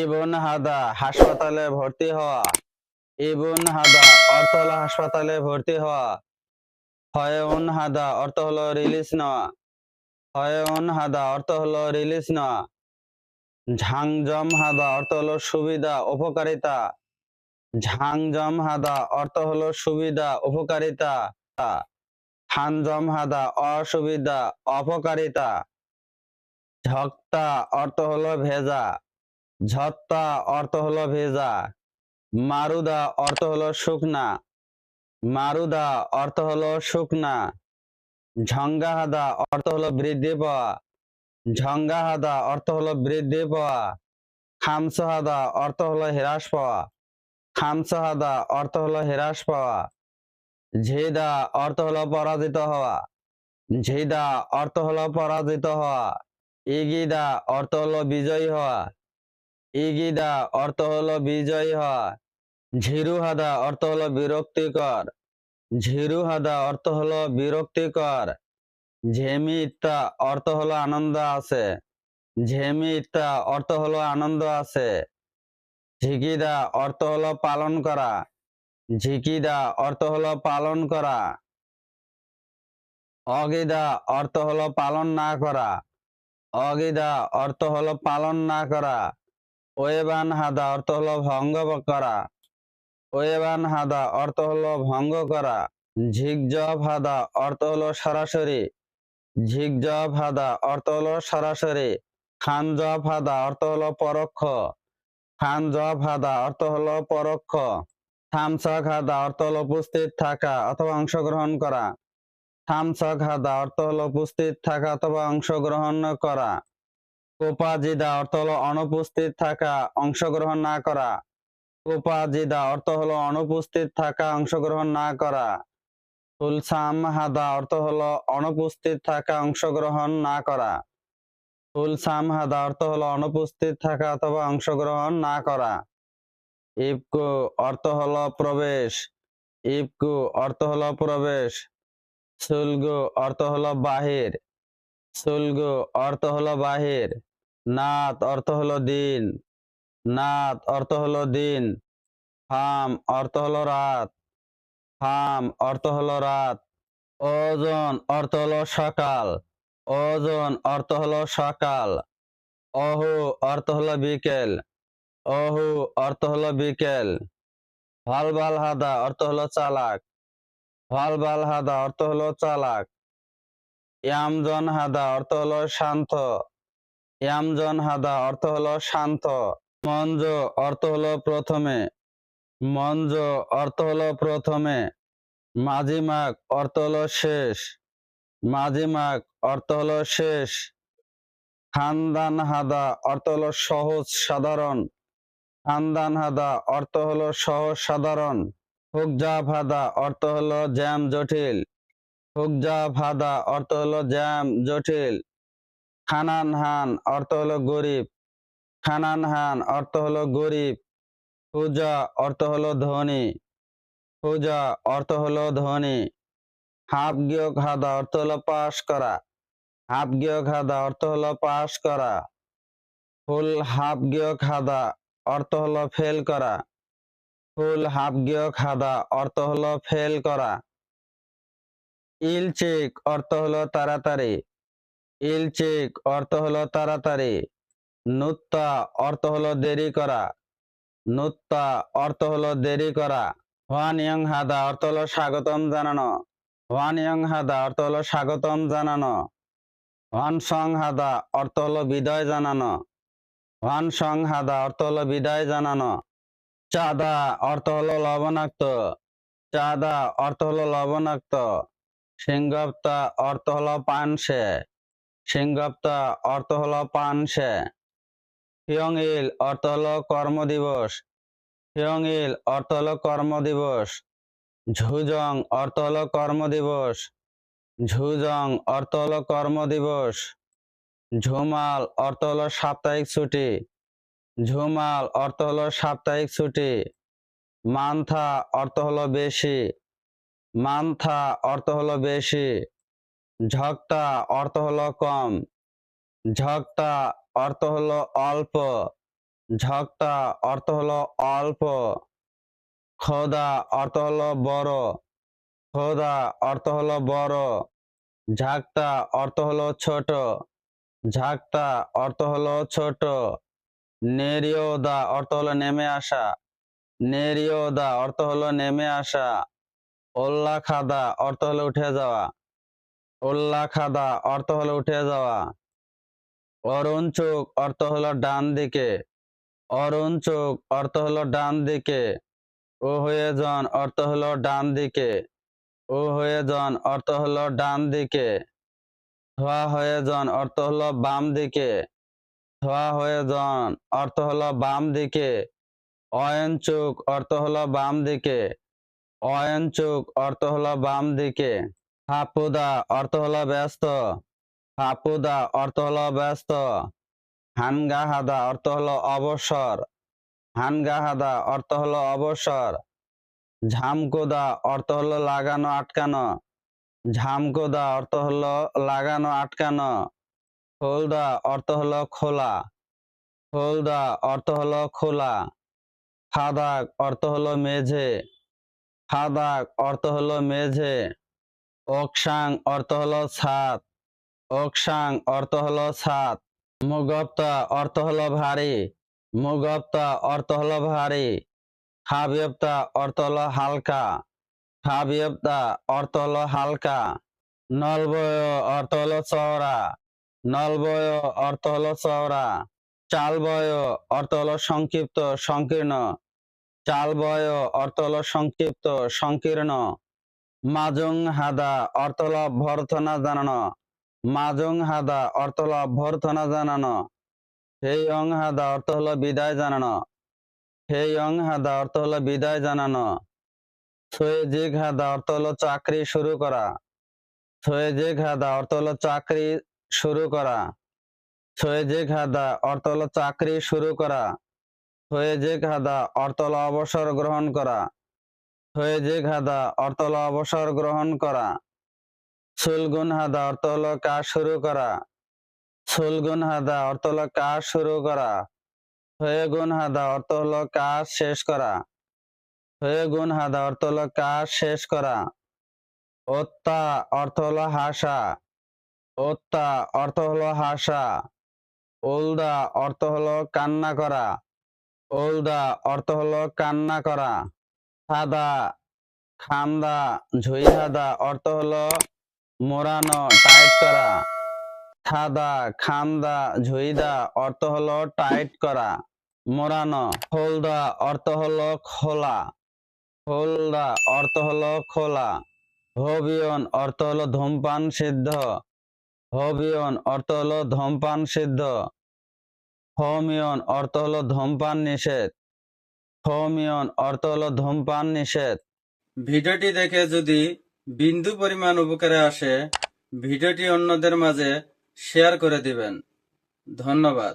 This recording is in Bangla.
ইবন হাদা হাসপাতালে ভর্তি হওয়া। ইবন হাদা অর্থ হলো হাসপাতালে ভর্তি হওয়া। হয়উন হাদা অর্থ হলো রিলিজ নেওয়া। হয়উন হাদা অর্থ হলো রিলিজ নেওয়া। ঝাংজম হাদা অর্থ হলো সুবিধা, উপকারিতা। ঝাংজম হাদা অর্থ হলো সুবিধা, উপকারিতা। হানজম হাদা অসুবিধা, অপকারিতা। ঝক্তা অর্থ হলো ভেজা। ঝত্তা অর্থ হলো ভেজা মারুদা অর্থ হলো শুকনা মারুদা অর্থ হলো শুকনা ঝঙ্গাহাদা অর্থ হলো বৃদ্ধি পাওয়া ঝঙ্গাহাদা অর্থ হলো বৃদ্ধি পাওয়া খামসহাদা অর্থ হলো হ্রাস পাওয়া খামসহাদা অর্থ হলো হ্রাস পাওয়া ঝেদা অর্থ হলো পরাজিত হওয়া ঝেদা অর্থ হলো পরাজিত হওয়া ইগিদা অর্থ হলো বিজয়ী হওয়া ইগিদা, অর্থ হলো বিজয়ী হওয়া। ঝিরুহাদা, অর্থ হলো বিরক্তিকর। ঝিরুহাদা, অর্থ হলো বিরক্তিকর। ঝেমি ইত্তা অর্থ হলো আনন্দ আছে। ঝেমি ইত্তা অর্থ হলো আনন্দ আছে। ঝিকিদা, অর্থ হলো পালন করা। ঝিকিদা, অর্থ হলো পালন করা। অগিদা, অর্থ হলো পালন না করা। অগিদা, অর্থ হলো পালন না করা। ওয়েবান হাদা অর্থ হলো ভঙ্গ করা। ওয়েবান হাদা অর্থ হলো ভঙ্গ করা। ঝিকজব হাদা অর্থ হলো সরাসরি। ঝিকজব হাদা অর্থ হলো সরাসরি। খানজব হাদা অর্থ হলো পরোক্ষ। খানজব হাদা অর্থ হলো পরোক্ষ। থামসক হাদা অর্থ হলো উপস্থিত থাকা অথবা অংশগ্রহণ করা। থামসক হাদা অর্থ হলো উপস্থিত থাকা অথবা অংশগ্রহণ করা। কোপাজিদা অর্থ হলো অনুপস্থিত থাকা, অংশগ্রহণ না করা। কোপাজিদা অর্থ হলো অনুপস্থিত থাকা, অংশগ্রহণ না করা। তুলসাম হাদা অর্থ হলো অনুপস্থিত থাকা, অংশগ্রহণ না করা। তুলসাম হাদা অর্থ হলো অনুপস্থিত থাকা অথবা অংশগ্রহণ না করা। ইবকু অর্থ হলো প্রবেশ। ইবকু অর্থ হলো প্রবেশ। সুলগু অর্থ হলো বাহির। সুলগু অর্থ হলো বাহির নাত অর্থ হলো দিন নাত অর্থ হলো দিন ফাম অর্থ হলো রাত ফাম অর্থ হলো রাত ওজন অর্থ হলো সকাল ওজন অর্থ হলো সকাল অহু অর্থ হলো বিকেল অহু অর্থ হলো বিকেল ভালবাল হাদা অর্থ হলো চালাক ভালো ভালো হাদা অর্থ হলো চালাক ইয়ামজন হাদা অর্থ হলো শান্ত। ইয়ামজন হাদা অর্থ হলো শান্ত। মঞ্জ অর্থ হলো প্রথমে। মঞ্জ অর্থ হলো প্রথমে। মাঝিমাগ অর্থ হলো শেষ। মাঝিমাগ অর্থ হলো শেষ। খানদান হাদা অর্থ হলো সহজ সাধারণ। খানদান হাদা অর্থ হলো সহজ সাধারণ। হুকজা ভাদা অর্থ হলো জ্যাম জটিল। হুকজা ভাদা অর্থ হলো জ্যাম, জটিল। খানান হান, অর্থ হলো গরিব। খানান হান, অর্থ হলো গরিব। পূজা অর্থ হলো ধনী। পূজা অর্থ হলো ধনী। হাবগীয় খাদা অর্থ হলো পাশ করা। হাবগীয় খাদা অর্থ হলো পাশ করা। ফুল হাবগীয় খাদা অর্থ হলো ফেল করা। ফুল হাবগীয় খাদা অর্থ হলো ফেল করা। ইলচিক অর্থ হলো তাড়াতাড়ি ইল চেক অর্থ হলো তাড়াতাড়ি নুত্তা অর্থ হলো দেরি করা নুত্তা অর্থ হলো দেরি করা হোয়ান ইয়ং হাদা অর্থ হলো স্বাগতম জানানো হোয়ান ইয়ং হাদা অর্থ হলো স্বাগতম জানানো হোয়ান সং হাদা অর্থ হলো বিদায় জানানো হোয়ান সং হাদা অর্থ হলো বিদায় জানানো চাঁদা অর্থ হলো লবণাক্ত চাঁদা অর্থ হলো লবণাক্ত সিংহপ্তা অর্থ হলো পানসে সিংহপ্তা অর্থ হলো পানসে হিয়ংইল অর্থ হলো কর্মদিবস হিয়ংইল অর্থ হলো কর্মদিবস ঝুজং অর্থ হলো কর্মদিবস ঝুজং অর্থ হলো কর্মদিবস ঝুমাল অর্থ হলো সাপ্তাহিক ছুটি। ঝুমাল অর্থ হলো সাপ্তাহিক ছুটি। মান্থা অর্থ হলো বেশি। মান্থা অর্থ হলো বেশি ঝক্তা অর্থ হলো কম ঝক্তা অর্থ হলো অল্প ঝক্তা অর্থ হলো অল্প খোদা অর্থ হলো বড় খোদা অর্থ হলো বড় ঝাক্তা অর্থ হলো ছোট ঝাক্তা অর্থ হলো ছোট নেরিওদা অর্থ হলো নেমে আসা নেরিওদা অর্থ হলো নেমে আসা ওল্লা খাদা, অর্থ হলো উঠে যাওয়া। ওল্লা খাদা, অর্থ হলো উঠে যাওয়া। অরুণ চোখ, অর্থ হলো ডান দিকে। অরুণ চোখ, অর্থ হলো ডান দিকে। ও হয়ে জন অর্থ হলো ডান দিকে। ও হয়ে জন অর্থ হলো ডান দিকে। ধোয়া হয়ে জন অর্থ হলো বাম দিকে। ধোয়া হয়ে জন অর্থ হলো বাম দিকে। অয়ন চোখ, অর্থ হলো বাম দিকে। অয়ন চোখ অর্থ হলো বাম দিকে হাপুদা অর্থ হলো ব্যস্ত হাপুদা অর্থ হলো ব্যস্ত হানগাহাদা অর্থ হলো অবসর হানগাহাদা অর্থ হলো অবসর ঝামকোদা অর্থ হলো লাগানো আটকানো ঝামকোদা অর্থ হলো লাগানো আটকানো খোলদা অর্থ হলো খোলা খোলদা অর্থ হলো খোলা খাদাক অর্থ হলো মেঝে খাদাক অর্থ হলো মেঝে অকসাং অর্থ হলো ছাদ অকসাং অর্থ হলো ছাদ মুগপ্তা অর্থ হলো ভারী মুগপ্তা অর্থ হলো ভারী হাবিয়প্তা অর্থ হলো হালকা হাবিয়প্তা অর্থ হলো হালকা নলবয় অর্থ হলো চওড়া নলবয় অর্থ হলো চওড়া চালবয় অর্থ হলো সংক্ষিপ্ত সংকীর্ণ চালবয় অর্থ হল সংক্ষিপ্ত, সংকীর্ণ। মাজং হাদা অর্থ হলো অভ্যর্থনা জানানো। মাজং হাদা অর্থ হলো অভ্যর্থনা জানানো। হেই অং হাদা অর্থ হলো বিদায় জানানো। হেই অং হাদা অর্থ হলো বিদায় জানানো। সোয়েজিক হাদা অর্থ হলো চাকরি শুরু করা। সোয়েজিক হাদা অর্থ হলো চাকরি শুরু করা। সোয়েজিক হাদা অর্থ হলো চাকরি শুরু করা। সোয়েজিক হাদা অর্থ হলো অবসর গ্রহণ করা। সোয়েজিক হাদা অর্থ হলো অবসর গ্রহণ করা। সুলগুন হাদা অর্থ হলো কাজ শুরু করা। সুলগুন হাদা অর্থ হলো কাজ শুরু করা। হয়ে গুণ হাদা অর্থ হলো কাজ শেষ করা। হয়ে গুণ হাদা অর্থ হলো কাজ শেষ করা। ওত্তা অর্থ হলো হাসা। ওত্তা অর্থ হলো হাসা। ওলদা অর্থ হলো কান্না করা। ওলদা, অর্থ হলো কান্না করা। সাদা, খান্দা ঝুইহাদা অর্থ হলো মোড়ানো, টাইট করা। সাদা, খান্দা, ঝুইদা, অর্থ হলো টাইট করা। মোড়ানো হলদা অর্থ হলো খোলা। হলদা অর্থ হলো খোলা। হবিয়ন, অর্থ হলো ধূমপান সিদ্ধ। হবিয়ন, অর্থ হলো ধূমপান সিদ্ধ। হোমিয়ন অর্থ হলো ধূমপান নিষেধ। হোমিয়ন অর্থ হলো ধূমপান নিষেধ। ভিডিওটি দেখে যদি বিন্দু পরিমাণ উপকারে আসে, ভিডিওটি অন্যদের মাঝে শেয়ার করে দিবেন। ধন্যবাদ।